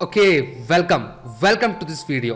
Okay welcome welcome to this video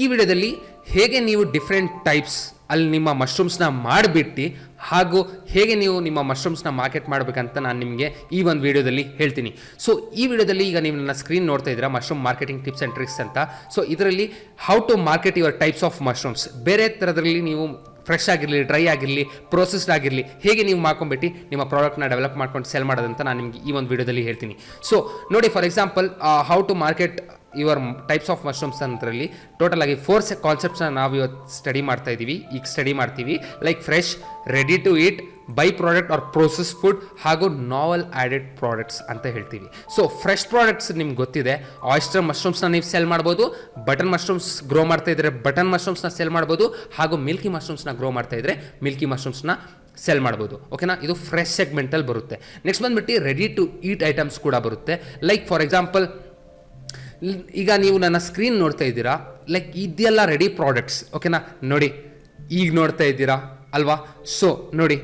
ಈ ವಿಡಿಯೋದಲ್ಲಿ ಹೇಗೆ ನೀವು ಡಿಫ್ರೆಂಟ್ ಟೈಪ್ಸ್ ಅಲ್ಲಿ ನಿಮ್ಮ ಮಶ್ರೂಮ್ಸ್ನ ಮಾಡಿಬಿಟ್ಟು ಹಾಗೂ ಹೇಗೆ ನೀವು ನಿಮ್ಮ ಮಶ್ರೂಮ್ಸ್ನ ಮಾರ್ಕೆಟ್ ಮಾಡಬೇಕಂತ ನಾನು ನಿಮಗೆ ಈ ಒಂದು ವಿಡಿಯೋದಲ್ಲಿ ಹೇಳ್ತೀನಿ. ಸೊ ಈ ವಿಡಿಯೋದಲ್ಲಿ ಈಗ ನೀವು ನನ್ನ ಸ್ಕ್ರೀನ್ ನೋಡ್ತಾ ಇದ್ದೀರಾ mushroom marketing tips and tricks ಅಂತ. ಸೊ ಇದರಲ್ಲಿ how to market your types of mushrooms ಬೇರೆ ಥರದಲ್ಲಿ ನೀವು ಫ್ರೆಶ್ ಆಗಿರಲಿ ಡ್ರೈ ಆಗಿರಲಿ ಪ್ರೋಸೆಸ್ಡ್ ಆಗಿರಲಿ, ಹೇಗೆ ನೀವು ಮಾಡ್ಕೊಂಬಿಟ್ಟು ನಿಮ್ಮ ಪ್ರಾಡಕ್ಟ್ನ ಡೆವಲಪ್ ಮಾಡ್ಕೊಂಡು ಸೆಲ್ ಮಾಡೋದಂತ ನಾನು ನಿಮಗೆ ಈ ಒಂದು ವಿಡಿಯೋದಲ್ಲಿ ಹೇಳ್ತೀನಿ. ಸೊ ನೋಡಿ for example how to market your types of mushrooms ಅಂದ್ರಲ್ಲಿ total ಆಗಿ ಫೋರ್ ಕಾನ್ಸೆಪ್ಟ್ಸ್ನ ನಾವು ಇವತ್ತು ಸ್ಟಡಿ ಮಾಡ್ತಾ ಇದ್ದೀವಿ ಈಗ ಸ್ಟಡಿ ಮಾಡ್ತೀವಿ. Like fresh, ready to eat, by product or process food ಹಾಗೂ ನಾವಲ್ ಆ್ಯಡೆಡ್ ಪ್ರಾಡಕ್ಟ್ಸ್ ಅಂತ ಹೇಳ್ತೀವಿ. ಸೊ ಫ್ರೆಶ್ ಪ್ರಾಡಕ್ಟ್ಸ್ ನಿಮ್ಗೆ ಗೊತ್ತಿದೆ. ಆಯಿಸ್ಟರ್ ಮಶ್ರೂಮ್ಸ್ನ ನೀವು ಸೆಲ್ ಮಾಡ್ಬೋದು. ಬಟನ್ ಮಶ್ರೂಮ್ಸ್ ಗ್ರೋ ಮಾಡ್ತಾ ಇದ್ರೆ ಬಟನ್ ಮಶ್ರೂಮ್ಸ್ನ ಸೆಲ್ ಮಾಡ್ಬೋದು ಹಾಗೂ ಮಿಲ್ಕಿ ಮಶ್ರೂಮ್ಸ್ನ ಗ್ರೋ ಮಾಡ್ತಾ ಇದ್ರೆ ಮಿಲ್ಕಿ ಮಶ್ರೂಮ್ಸ್ನ ಸೆಲ್ ಮಾಡ್ಬೋದು. ಓಕೆನಾ ಇದು ಫ್ರೆಶ್ ಸೆಗ್ಮೆಂಟಲ್ಲಿ ಬರುತ್ತೆ. ನೆಕ್ಸ್ಟ್ ಬಂದ್ಬಿಟ್ಟು ರೆಡಿ ಟು ಈಟ್ ಐಟಮ್ಸ್ ಕೂಡ ಬರುತ್ತೆ. ಲೈಕ್ ಫಾರ್ ಎಕ್ಸಾಂಪಲ್ ಈಗ ನೀವು ನನ್ನ ಸ್ಕ್ರೀನ್ ನೋಡ್ತಾ ಇದ್ದೀರಾ? ಲೈಕ್ ಇದೆಲ್ಲ ರೆಡಿ ಪ್ರಾಡಕ್ಟ್ಸ್ ಓಕೆನಾ ನೋಡಿ, ಈಗ ನೋಡ್ತಾ ಇದ್ದೀರಾ? ಅಲ್ವಾ? ಸೊ ನೋಡಿ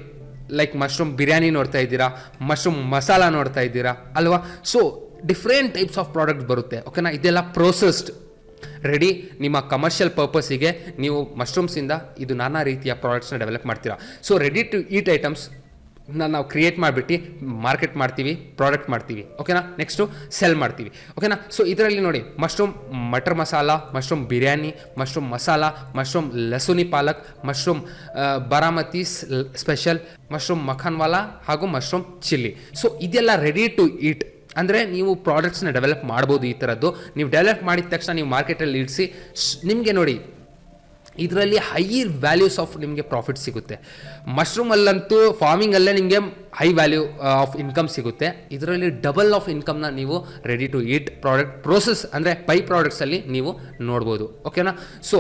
ಲೈಕ್ ಮಶ್ರೂಮ್ ಬಿರಿಯಾನಿ ನೋಡ್ತಾ ಇದ್ದೀರಾ? ಮಶ್ರೂಮ್ ಮಸಾಲ ನೋಡ್ತಾ ಇದ್ದೀರಾ? ಅಲ್ವಾ? So different types of product ಬರುತ್ತೆ ಓಕೆನಾ ಇದೆಲ್ಲ ಪ್ರೋಸೆಸ್ಡ್ ರೆಡಿ ನಿಮ್ಮ ಕಮರ್ಷಿಯಲ್ ಪರ್ಪಸ್ಸಿಗೆ ನೀವು ಮಶ್ರೂಮ್ಸಿಂದ ಇದು ನಾನಾ ರೀತಿಯ ಪ್ರಾಡಕ್ಟ್ಸ್ನ ಡೆವಲಪ್ ಮಾಡ್ತೀರಾ. So ready to eat items ನಾವು ಕ್ರಿಯೇಟ್ ಮಾಡಿಬಿಟ್ಟು ಮಾರ್ಕೆಟ್ ಮಾಡ್ತೀವಿ ಪ್ರಾಡಕ್ಟ್ ಮಾಡ್ತೀವಿ. ಓಕೆನಾ ನೆಕ್ಸ್ಟು ಸೆಲ್ ಮಾಡ್ತೀವಿ. ಓಕೆನಾ ಸೊ ಇದರಲ್ಲಿ ನೋಡಿ mushroom matar masala mushroom biryani mushroom masala mushroom lasuni palak mushroom Baramati special mushroom makhanwala ಹಾಗೂ ಮಶ್ರೂಮ್ ಚಿಲ್ಲಿ ಸೊ ಇದೆಲ್ಲ ರೆಡಿ ಟು ಈಟ್ ಅಂದರೆ ನೀವು ಪ್ರಾಡಕ್ಟ್ಸ್ನ ಡೆವಲಪ್ ಮಾಡ್ಬೋದು ಈ ಥರದ್ದು ನೀವು ಡೆವಲಪ್ ಮಾಡಿದ ತಕ್ಷಣ ನೀವು ಮಾರ್ಕೆಟಲ್ಲಿ ಇಡಿಸಿ ನಿಮಗೆ ನೋಡಿ ಇದರಲ್ಲಿ ಹೈಯರ್ ವ್ಯಾಲ್ಯೂಸ್ ಆಫ್ ನಿಮಗೆ ಪ್ರಾಫಿಟ್ ಸಿಗುತ್ತೆ. ಮಶ್ರೂಮಲ್ಲಂತೂ ಫಾರ್ಮಿಂಗಲ್ಲೇ ನಿಮಗೆ ಹೈ ವ್ಯಾಲ್ಯೂ ಆಫ್ ಇನ್ಕಮ್ ಸಿಗುತ್ತೆ. ಇದರಲ್ಲಿ ಡಬಲ್ ಆಫ್ ಇನ್ಕಮ್ನ ನೀವು ready to eat product process ಅಂದರೆ ಪೈ ಪ್ರಾಡಕ್ಟ್ಸಲ್ಲಿ ನೀವು ನೋಡ್ಬೋದು. ಓಕೆನಾ ಸೊ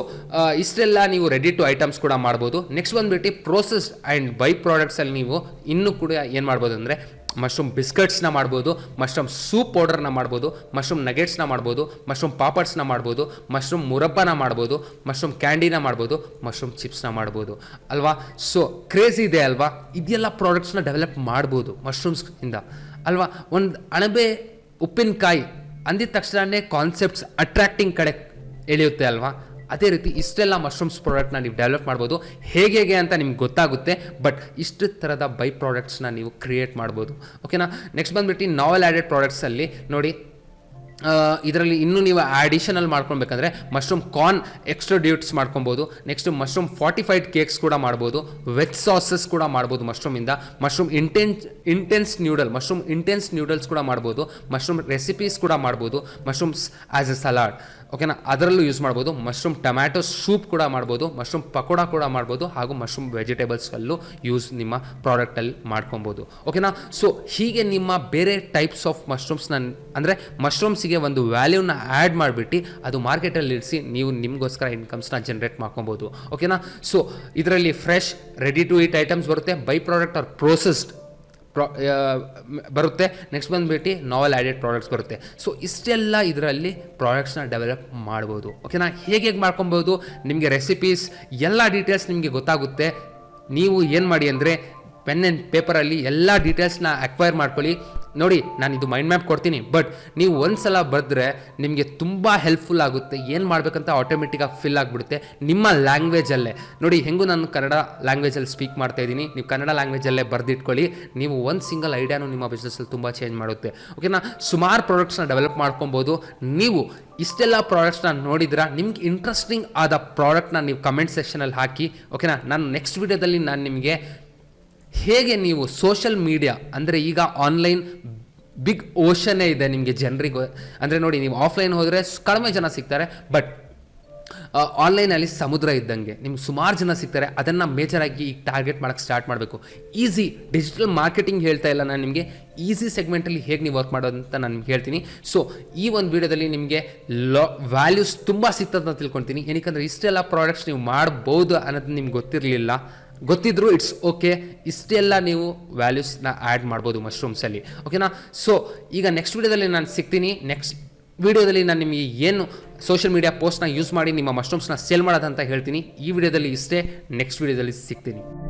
ಇಷ್ಟೆಲ್ಲ ನೀವು ರೆಡಿ ಟು ಐಟಮ್ಸ್ ಕೂಡ ಮಾಡ್ಬೋದು. ನೆಕ್ಸ್ಟ್ ಬಂದುಬಿಟ್ಟು ಪ್ರೋಸೆಸ್ ಆ್ಯಂಡ್ ಬೈ ಪ್ರಾಡಕ್ಟ್ಸಲ್ಲಿ ನೀವು ಇನ್ನೂ ಕೂಡ ಏನು ಮಾಡ್ಬೋದು ಅಂದರೆ ಮಶ್ರೂಮ್ ಬಿಸ್ಕಟ್ಸ್ನ ಮಾಡ್ಬೋದು ಮಶ್ರೂಮ್ ಸೂಪ್ ಪೌಡರ್ನ ಮಾಡ್ಬೋದು ಮಶ್ರೂಮ್ ನಗೆಟ್ಸ್ನ ಮಾಡ್ಬೋದು ಮಶ್ರೂಮ್ ಪಾಪಡ್ಸ್ನ ಮಾಡ್ಬೋದು ಮಶ್ರೂಮ್ ಮುರಬ್ಬನ ಮಾಡ್ಬೋದು ಮಶ್ರೂಮ್ ಕ್ಯಾಂಡಿನ ಮಾಡ್ಬೋದು ಮಶ್ರೂಮ್ ಚಿಪ್ಸ್ನ ಮಾಡ್ಬೋದು, ಅಲ್ವಾ? ಸೊ ಕ್ರೇಜ್ ಇದೆ ಅಲ್ವಾ? ಇದೆಲ್ಲ ಪ್ರಾಡಕ್ಟ್ಸ್ನ ಡೆವಲಪ್ ಮಾಡ್ಬೋದು ಮಶ್ರೂಮ್ಸ್ನಿಂದ ಅಲ್ವಾ? ಒಂದು ಅಣಬೆ ಉಪ್ಪಿನಕಾಯಿ, ಅಂದಿದ ತಕ್ಷಣವೇ ಕಾನ್ಸೆಪ್ಟ್ಸ್ ಅಟ್ರ್ಯಾಕ್ಟಿಂಗ್ ಕಡೆ ಎಳೆಯುತ್ತೆ ಅಲ್ವಾ? ಅದೇ ರೀತಿ ಇಷ್ಟೆಲ್ಲ ಮಶ್ರೂಮ್ಸ್ ಪ್ರಾಡಕ್ಟ್ನ ನೀವು ಡೆವಲಪ್ ಮಾಡ್ಬೋದು. ಹೇಗೆ ಹೇಗೆ ಅಂತ ನಿಮ್ಗೆ ಗೊತ್ತಾಗುತ್ತೆ ಬಟ್ ಇಷ್ಟು ಥರದ ಬೈ ಪ್ರಾಡಕ್ಟ್ಸ್ನ ನೀವು ಕ್ರಿಯೇಟ್ ಮಾಡ್ಬೋದು. ಓಕೆನಾ ನೆಕ್ಸ್ಟ್ ಬಂದುಬಿಟ್ಟು ನಾವೆಲ್ ಆ್ಯಡೆಡ್ ಪ್ರಾಡಕ್ಟ್ಸಲ್ಲಿ ನೋಡಿ ಇದರಲ್ಲಿ ಇನ್ನೂ ನೀವು ಆಡಿಷನಲ್ ಮಾಡ್ಕೊಬೇಕಂದ್ರೆ ಮಶ್ರೂಮ್ ಕಾರ್ನ್ ಎಕ್ಸ್ಟ್ರಾ ಡ್ಯೂಟ್ಸ್ ಮಾಡ್ಕೊಬೋದು ನೆಕ್ಸ್ಟ್ ಮಶ್ರೂಮ್ ಫಾರ್ಟಿಫೈಡ್ ಕೇಕ್ಸ್ ಕೂಡ ಮಾಡ್ಬೋದು. ವೆಜ್ ಸಾಸಸ್ ಕೂಡ ಮಾಡ್ಬೋದು ಮಶ್ರೂಮಿಂದ mushroom instant instant noodle mushroom instant noodles ಕೂಡ ಮಾಡ್ಬೋದು. ಮಶ್ರೂಮ್ ರೆಸಿಪೀಸ್ ಕೂಡ ಮಾಡ್ಬೋದು. ಮಶ್ರೂಮ್ಸ್ ಆ್ಯಸ್ ಎ ಸಲಾಡ್ ಓಕೆನಾ ಅದರಲ್ಲೂ ಯೂಸ್ ಮಾಡ್ಬೋದು. ಮಶ್ರೂಮ್ ಟೊಮ್ಯಾಟೊ ಸೂಪ್ ಕೂಡ ಮಾಡ್ಬೋದು. ಮಶ್ರೂಮ್ ಪಕೋಡ ಕೂಡ ಮಾಡ್ಬೋದು. ಹಾಗೂ ಮಶ್ರೂಮ್ ವೆಜಿಟೇಬಲ್ಸಲ್ಲೂ ಯೂಸ್ ನಿಮ್ಮ ಪ್ರಾಡಕ್ಟಲ್ಲಿ ಮಾಡ್ಕೊಬೋದು. ಓಕೆನಾ ಸೊ ಹೀಗೆ ನಿಮ್ಮ ಬೇರೆ ಟೈಪ್ಸ್ ಆಫ್ ಮಶ್ರೂಮ್ಸ್ನ ಅಂದರೆ ಮಶ್ರೂಮ್ಸಿಗೆ ಒಂದು ವ್ಯಾಲ್ಯೂನ ಆ್ಯಡ್ ಮಾಡಿಬಿಟ್ಟು ಅದು ಮಾರ್ಕೆಟಲ್ಲಿ ಇರಿಸಿ ನೀವು ನಿಮಗೋಸ್ಕರ ಇನ್ಕಮ್ಸ್ನ ಜನ್ರೇಟ್ ಮಾಡ್ಕೊಬೋದು. ಓಕೆನಾ ಸೊ ಇದರಲ್ಲಿ fresh ready to eat items ಬರುತ್ತೆ. ಬೈ ಪ್ರಾಡಕ್ಟ್ ಆರ್ ಪ್ರೋಸೆಸ್ಡ್ ಬರುತ್ತೆ. ನೆಕ್ಸ್ಟ್ ಬಂದುಬಿಟ್ಟು ನಾವೆಲ್ ಆ್ಯಡೆಡ್ ಪ್ರಾಡಕ್ಟ್ಸ್ ಬರುತ್ತೆ. ಸೊ ಇಷ್ಟೆಲ್ಲ ಇದರಲ್ಲಿ ಪ್ರಾಡಕ್ಟ್ಸ್ನ ಡೆವಲಪ್ ಮಾಡ್ಬೋದು. ಓಕೆನಾ ಹೇಗೆ ಹೇಗೆ ಮಾಡ್ಕೊಬೋದು? ನಿಮಗೆ ರೆಸಿಪೀಸ್ ಎಲ್ಲ ಡೀಟೇಲ್ಸ್ ನಿಮಗೆ ಗೊತ್ತಾಗುತ್ತೆ. ನೀವು ಏನು ಮಾಡಿ ಅಂದರೆ ಪೆನ್ ಆ್ಯಂಡ್ ಪೇಪರಲ್ಲಿ ಎಲ್ಲ ಡೀಟೇಲ್ಸ್ನ ಅಕ್ವೈರ್ ಮಾಡ್ಕೊಳ್ಳಿ. ನೋಡಿ, ನಾನು ಇದು ಮೈಂಡ್ ಮ್ಯಾಪ್ ಕೊಡ್ತೀನಿ ಬಟ್ ನೀವು ಒಂದು ಸಲ ಬರೆದ್ರೆ ನಿಮಗೆ ತುಂಬ ಹೆಲ್ಪ್ಫುಲ್ ಆಗುತ್ತೆ, ಏನು ಮಾಡಬೇಕಂತ ಆಟೋಮೆಟಿಕಾಗಿ ಫಿಲ್ ಆಗಿಬಿಡುತ್ತೆ ನಿಮ್ಮ ಲ್ಯಾಂಗ್ವೇಜಲ್ಲೇ ನೋಡಿ, ಹೆಂಗೂ ನಾನು ಕನ್ನಡ ಲ್ಯಾಂಗ್ವೇಜಲ್ಲಿ ಸ್ಪೀಕ್ ಮಾಡ್ತಾ ಇದ್ದೀನಿ, ನೀವು ಕನ್ನಡ ಲ್ಯಾಂಗ್ವೇಜಲ್ಲೇ ಬರೆದಿಟ್ಕೊಳ್ಳಿ, ನೀವು ಒಂದು ಸಿಂಗಲ್ ಐಡಿಯಾನು ನಿಮ್ಮ ಬಿಸ್ನೆಸ್ಸಲ್ಲಿ ತುಂಬ ಚೇಂಜ್ ಮಾಡುತ್ತೆ. ಓಕೆನಾ ಸುಮಾರು ಪ್ರಾಡಕ್ಟ್ಸ್ನ ಡೆವಲಪ್ ಮಾಡ್ಕೊಬೋದು, ನೀವು ಇಷ್ಟೆಲ್ಲ ಪ್ರಾಡಕ್ಟ್ಸ್ನ ನೋಡಿದ್ರೆ, ನಿಮ್ಗೆ ಇಂಟ್ರೆಸ್ಟಿಂಗ್ ಆದ ಪ್ರಾಡಕ್ಟ್ನ ನೀವು ಕಮೆಂಟ್ ಸೆಕ್ಷನಲ್ಲಿ ಹಾಕಿ ಓಕೆನಾ ನಾನು ನೆಕ್ಸ್ಟ್ ವಿಡಿಯೋದಲ್ಲಿ ನಾನು ನಿಮಗೆ ಹೇಗೆ ನೀವು ಸೋಷಲ್ ಮೀಡಿಯಾ ಅಂದರೆ ಈಗ ಆನ್ಲೈನ್ ಬಿಗ್ ಓಷನ್ನೇ ಇದೆ ನಿಮಗೆ ಜನರಿಗೆ. ಅಂದರೆ ನೋಡಿ ನೀವು ಆಫ್ಲೈನ್ ಹೋದರೆ ಕಡಿಮೆ ಜನ ಸಿಗ್ತಾರೆ ಬಟ್ ಆನ್ಲೈನಲ್ಲಿ ಸಮುದ್ರ ಇದ್ದಂಗೆ ನಿಮ್ಗೆ ಸುಮಾರು ಜನ ಸಿಗ್ತಾರೆ, ಅದನ್ನು ಮೇಜರಾಗಿ ಈಗ ಟಾರ್ಗೆಟ್ ಮಾಡೋಕ್ಕೆ ಸ್ಟಾರ್ಟ್ ಮಾಡಬೇಕು. ಈಸಿ ಡಿಜಿಟಲ್ ಮಾರ್ಕೆಟಿಂಗ್ ಹೇಳ್ತಾ ಇಲ್ಲ ನಾನು ನಿಮಗೆ. ಈಸಿ ಸೆಗ್ಮೆಂಟಲ್ಲಿ ಹೇಗೆ ನೀವು ವರ್ಕ್ ಮಾಡೋದು ಅಂತ ನಾನು ಹೇಳ್ತೀನಿ. ಸೊ ಈ ಒಂದು ವಿಡಿಯೋದಲ್ಲಿ ನಿಮಗೆ ಲಾ ವ್ಯಾಲ್ಯೂಸ್ ತುಂಬ ಸಿಗ್ತದೆ ಅಂತ ತಿಳ್ಕೊತೀನಿ. ಏನಕ್ಕೆ ಇಷ್ಟೆಲ್ಲ ಪ್ರಾಡಕ್ಟ್ಸ್ ನೀವು ಮಾಡ್ಬೋದು ಅನ್ನೋದು ನಿಮ್ಗೆ ಗೊತ್ತಿರಲಿಲ್ಲ. ಗೊತ್ತಿದ್ರು ಇಟ್ಸ್ ಓಕೆ ಇಷ್ಟೆಲ್ಲ ನೀವು ವ್ಯಾಲ್ಯೂಸ್ನ ಆ್ಯಡ್ ಮಾಡ್ಬೋದು ಮಶ್ರೂಮ್ಸಲ್ಲಿ ಓಕೆನಾ ಸೊ ಈಗ ನೆಕ್ಸ್ಟ್ ವೀಡಿಯೋದಲ್ಲಿ ನಾನು ಸಿಗ್ತೀನಿ. ನೆಕ್ಸ್ಟ್ ವಿಡಿಯೋದಲ್ಲಿ ನಾನು ನಿಮಗೆ ಏನು ಸೋಷಿಯಲ್ ಮೀಡಿಯಾ ಪೋಸ್ಟ್ನ ಯೂಸ್ ಮಾಡಿ ನಿಮ್ಮ ಮಶ್ರೂಮ್ಸ್ನ ಸೇಲ್ ಮಾಡೋದಂತ ಹೇಳ್ತೀನಿ. ಈ ವಿಡಿಯೋದಲ್ಲಿ ಇಷ್ಟೇ. ನೆಕ್ಸ್ಟ್ ವಿಡಿಯೋದಲ್ಲಿ ಸಿಗ್ತೀನಿ.